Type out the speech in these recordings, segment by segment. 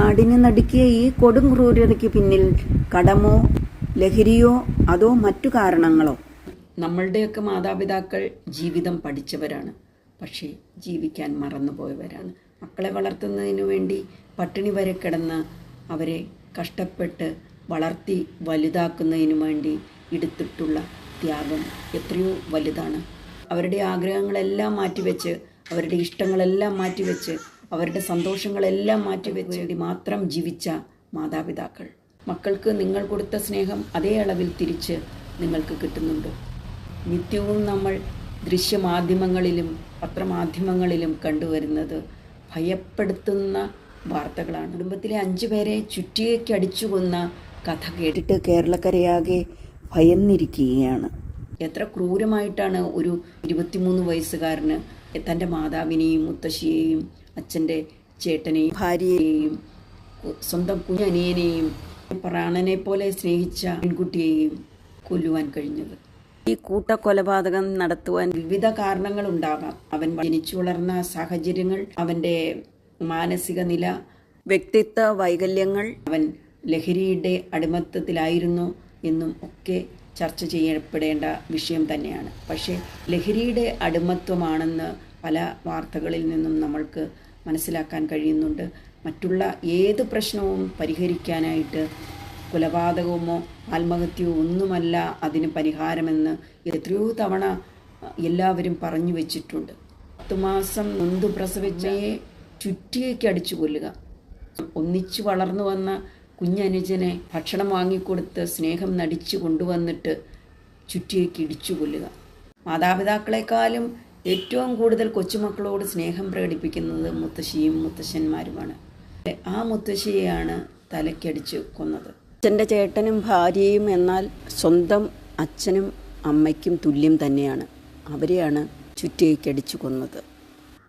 നാടിനെ നടുക്കിയ ഈ കൊടും ക്രൂരതയ്ക്ക് പിന്നിൽ കടമോ ലഹരിയോ അതോ മറ്റു കാരണങ്ങളോ? നമ്മളുടെയൊക്കെ മാതാപിതാക്കൾ ജീവിതം പഠിച്ചവരാണ്. പക്ഷേ ജീവിക്കാൻ മറന്നുപോയവരാണ്. മക്കളെ വളർത്തുന്നതിനു വേണ്ടി പട്ടിണി വരെ കിടന്ന് അവരെ കഷ്ടപ്പെട്ട് വളർത്തി വലുതാക്കുന്നതിനു വേണ്ടി എടുത്തിട്ടുള്ള ത്യാഗം എത്രയോ വലുതാണ്. അവരുടെ ആഗ്രഹങ്ങളെല്ലാം മാറ്റിവെച്ച് അവരുടെ ഇഷ്ടങ്ങളെല്ലാം മാറ്റിവെച്ച് അവരുടെ സന്തോഷങ്ങളെല്ലാം മാറ്റിവെച്ച് വേണ്ടി മാത്രം ജീവിച്ച മാതാപിതാക്കൾ. മക്കൾക്ക് നിങ്ങൾ കൊടുത്ത സ്നേഹം അതേ അളവിൽ തിരിച്ച് നിങ്ങൾക്ക് കിട്ടുന്നുണ്ട്. നിത്യവും നമ്മൾ ദൃശ്യമാധ്യമങ്ങളിലും പത്രമാധ്യമങ്ങളിലും കണ്ടുവരുന്നത് ഭയപ്പെടുത്തുന്ന വാർത്തകളാണ്. കുടുംബത്തിലെ അഞ്ചു പേരെ ചുറ്റിയേക്ക് അടിച്ചു കൊന്ന കഥ കേട്ടിട്ട് കേരളക്കരയാകെ ഭയന്നിരിക്കുകയാണ്. എത്ര ക്രൂരമായിട്ടാണ് ഒരു ഇരുപത്തിമൂന്ന് വയസ്സുകാരന് തന്റെ മാതാവിനെയും മുത്തശ്ശിയെയും അച്ഛന്റെ ചേട്ടനെയും ഭാര്യയെയും സ്വന്തം കുഞ്ഞനിയനെയും പ്രാണനെ പോലെ സ്നേഹിച്ച പെൺകുട്ടിയെയും കൊല്ലുവാൻ കഴിഞ്ഞത്. ഈ കൂട്ടക്കൊലപാതകം നടത്തുവാൻ വിവിധ കാരണങ്ങൾ ഉണ്ടാകാം അവൻ ജനിച്ചു വളർന്ന സാഹചര്യങ്ങൾ അവന്റെ മാനസിക നില വ്യക്തിത്വ വൈകല്യങ്ങൾ അവൻ ലഹരിയുടെ അടിമത്തത്തിലായിരുന്നു എന്നും ഒക്കെ ചർച്ച ചെയ്യപ്പെടേണ്ട വിഷയം തന്നെയാണ്. പക്ഷേ ലഹരിയുടെ അടിമത്വമാണെന്ന് പല വാർത്തകളിൽ നിന്നും നമ്മൾക്ക് മനസ്സിലാക്കാൻ കഴിയുന്നുണ്ട്. മറ്റുള്ള ഏത് പ്രശ്നവും പരിഹരിക്കാനായിട്ട് കൊലപാതകമോ ആത്മഹത്യയോ ഒന്നുമല്ല അതിന് പരിഹാരമെന്ന് എത്രയോ തവണ എല്ലാവരും പറഞ്ഞു വെച്ചിട്ടുണ്ട്. പത്ത് മാസം മുൻപ് പ്രസവിച്ചയെ ചുറ്റിയേക്ക് അടിച്ചു കൊല്ലുക. ഒന്നിച്ചു വളർന്നു വന്ന കുഞ്ഞനുജനെ ഭക്ഷണം വാങ്ങിക്കൊടുത്ത് സ്നേഹം നടിച്ചു കൊണ്ടുവന്നിട്ട് ചുറ്റിയേക്ക് ഇടിച്ചു കൊല്ലുക. മാതാപിതാക്കളെക്കാളും ഏറ്റവും കൂടുതൽ കൊച്ചുമക്കളോട് സ്നേഹം പ്രകടിപ്പിക്കുന്നത് മുത്തശ്ശിയും മുത്തശ്ശന്മാരുമാണ്. ആ മുത്തശ്ശിയെയാണ് തലക്കടിച്ച് കൊന്നത്. അച്ഛന്റെ ചേട്ടനും ഭാര്യയും എന്നാൽ സ്വന്തം അച്ഛനും അമ്മയ്ക്കും തുല്യം തന്നെയാണ്. അവരെയാണ് ചുറ്റിയേക്കടിച്ചു കൊന്നത്.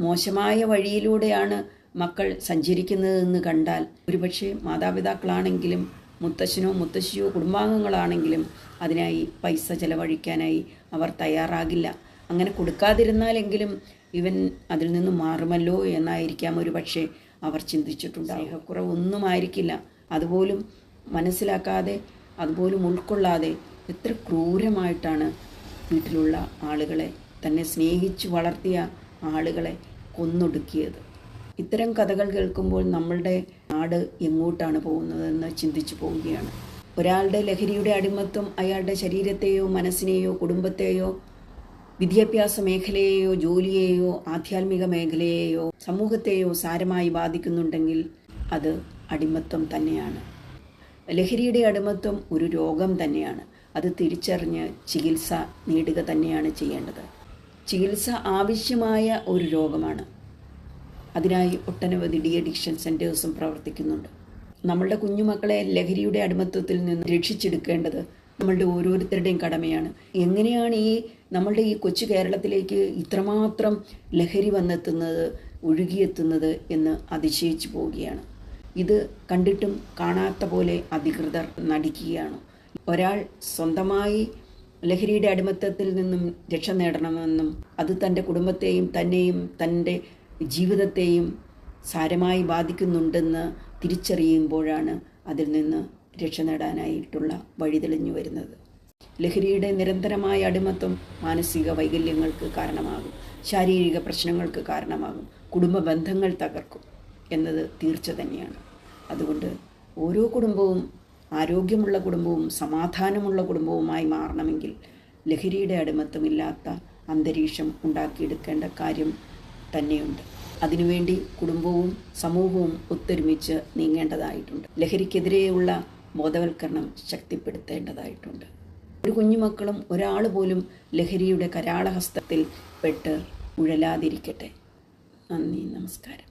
മോശമായ വഴിയിലൂടെയാണ് മക്കൾ സഞ്ചരിക്കുന്നതെന്ന് കണ്ടാൽ ഒരുപക്ഷെ മാതാപിതാക്കളാണെങ്കിലും മുത്തശ്ശനോ മുത്തശ്ശിയോ കുടുംബാംഗങ്ങളാണെങ്കിലും അതിനായി പൈസ ചെലവഴിക്കാനായി അവർ തയ്യാറാകില്ല. അങ്ങനെ കൊടുക്കാതിരുന്നാലെങ്കിലും ഇവൻ അതിൽ നിന്ന് മാറുമല്ലോ എന്നായിരിക്കാം ഒരു പക്ഷേ അവർ ചിന്തിച്ചിട്ടുണ്ടാവും സ്നേഹക്കുറവൊന്നും ആയിരിക്കില്ല അതുപോലും മനസ്സിലാക്കാതെ അതുപോലും ഉൾക്കൊള്ളാതെ എത്ര ക്രൂരമായിട്ടാണ് വീട്ടിലുള്ള ആളുകളെ തന്നെ സ്നേഹിച്ചു വളർത്തിയ ആളുകളെ കൊന്നൊടുക്കിയത്. ഇത്തരം കഥകൾ കേൾക്കുമ്പോൾ നമ്മളുടെ നാട് എങ്ങോട്ടാണ് പോകുന്നതെന്ന് ചിന്തിച്ചു പോവുകയാണ്. ഒരാളുടെ ലഹരിയുടെ അടിമത്വം അയാളുടെ ശരീരത്തെയോ മനസ്സിനെയോ കുടുംബത്തെയോ വിദ്യാഭ്യാസ മേഖലയെയോ ജോലിയെയോ ആധ്യാത്മിക മേഖലയെയോ സമൂഹത്തെയോ സാരമായി ബാധിക്കുന്നുണ്ടെങ്കിൽ അത് അടിമത്വം തന്നെയാണ്. ലഹരിയുടെ അടിമത്വം ഒരു രോഗം തന്നെയാണ്. അത് തിരിച്ചറിഞ്ഞ് ചികിത്സ നേടുക തന്നെയാണ് ചെയ്യേണ്ടത്. ചികിത്സ ആവശ്യമായ ഒരു രോഗമാണ്. അതിനായി ഒട്ടനവധി ഡി അഡിക്ഷൻ സെന്റേഴ്സും പ്രവർത്തിക്കുന്നുണ്ട്. നമ്മളുടെ കുഞ്ഞുമക്കളെ ലഹരിയുടെ അടിമത്വത്തിൽ നിന്ന് രക്ഷിച്ചെടുക്കേണ്ടത് നമ്മളുടെ ഓരോരുത്തരുടെയും കടമയാണ്. എങ്ങനെയാണ് ഈ നമ്മളുടെ ഈ കൊച്ചു കേരളത്തിലേക്ക് ഇത്രമാത്രം ലഹരി വന്നെത്തുന്നത് ഒഴുകിയെത്തുന്നത് എന്ന് അതിശയിച്ചു പോവുകയാണ്. ഇത് കണ്ടിട്ടും കാണാത്ത പോലെ അധികൃതർ നടിക്കുകയാണ്. ഒരാൾ സ്വന്തമായി ലഹരിയുടെ അടിമത്തത്തിൽ നിന്നും രക്ഷ നേടണമെന്നും അത് തന്റെ കുടുംബത്തെയും തന്നെയും തന്റെ ജീവിതത്തെയും സാരമായി ബാധിക്കുന്നുണ്ടെന്ന് തിരിച്ചറിയുമ്പോഴാണ് അതിൽ നിന്ന് രക്ഷ നേടാനായിട്ടുള്ള വഴി തെളിഞ്ഞു വരുന്നത്. ലഹരിയുടെ നിരന്തരമായ അടിമത്വം മാനസിക വൈകല്യങ്ങൾക്ക് കാരണമാകും. ശാരീരിക പ്രശ്നങ്ങൾക്ക് കാരണമാകും. കുടുംബ ബന്ധങ്ങൾ തകർക്കും എന്നത് തീർച്ച തന്നെയാണ്. അതുകൊണ്ട് ഓരോ കുടുംബവും ആരോഗ്യമുള്ള കുടുംബവും സമാധാനമുള്ള കുടുംബവുമായി മാറണമെങ്കിൽ ലഹരിയുടെ അടിമത്തമില്ലാത്ത അന്തരീക്ഷം ഉണ്ടാക്കിയെടുക്കേണ്ട കാര്യം തന്നെയുണ്ട്. അതിനുവേണ്ടി കുടുംബവും സമൂഹവും ഒത്തൊരുമിച്ച് നീങ്ങേണ്ടതായിട്ടുണ്ട്. ലഹരിക്കെതിരെയുള്ള ബോധവൽക്കരണം ശക്തിപ്പെടുത്തേണ്ടതായിട്ടുണ്ട്. ഒരു കുഞ്ഞുമക്കളും ഒരാൾ പോലും ലഹരിയുടെ കരാളഹസ്തത്തിൽ പെട്ട് ഉഴലാതിരിക്കട്ടെ. നന്ദി നമസ്കാരം.